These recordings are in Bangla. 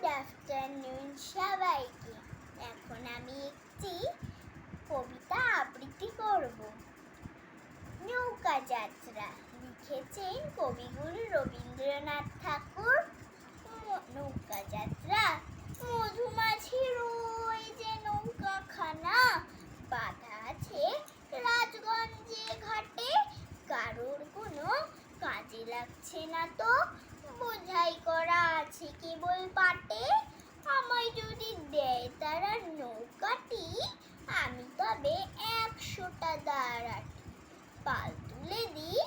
গুড আফটারনুন সবাইকে। এখন আমি একটি কবিতা আবৃত্তি করব। নৌকা যাত্রা লিখেছেন কবিগুরু রবীন্দ্রনাথ ঠাকুর। নৌকা যাত্রা মধুমাছির ওই যে নৌকাখানা, বাধা আছে রাজগঞ্জে ঘাটে। কারোর কোনো কাজে লাগছে না তো, বোঝাই করা আছে কেবল দেয় নৌকাটি, আমি তবে একশোটা দাঁড়াটি পাল তুলে দিই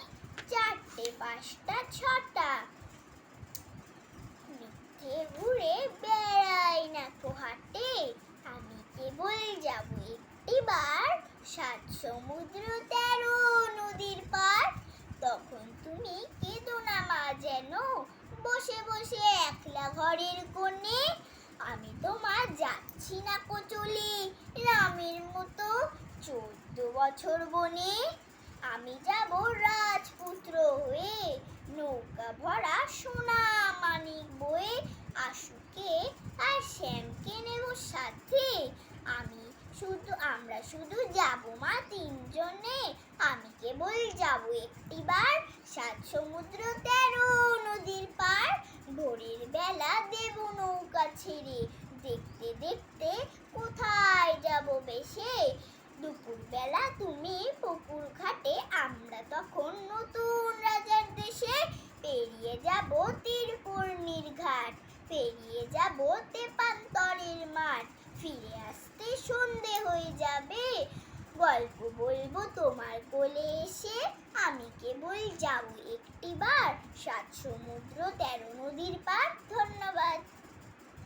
চারটে, পাঁচটা, ছটা। মিথ্যে ঘুরে বেড়াই না তো হাটে। আমি কেবল যাব একটিবার। সাত সমুদ্র, তেরো নদীর পার। তখন তুমি কেঁদো না মা যেন। বসে বসে একলা ঘরের কোণে আমি তোমার যাচ্ছি না কোচলে, রামের মতো চোদ্দ বছর বনে। আমি যাব রাজপুত্র হয়ে নৌকা ভরা সোনা মানিক বয়ে, আশুকে আর শ্যামকে নেব সাথে। আমি শুধু, আমরা শুধু যাব মা তিনজনে। আমি কেবল যাব একটিবার সাত সমুদ্র তেরো বেলা তুমি পুকুর ঘাটে, আমরা তখন নতুন রাজার দেশে পেরিয়ে যাব তীরকর্ণীর ঘাট, পেরিয়ে যাব তেপান্তরের মাঠ, ফিরে আসতে সন্ধে হয়ে যাবে। গল্প বলব তোমার কোলে এসে, আমি কেবল যাব একটিবার, সাত সমুদ্র তেরো নদীর পার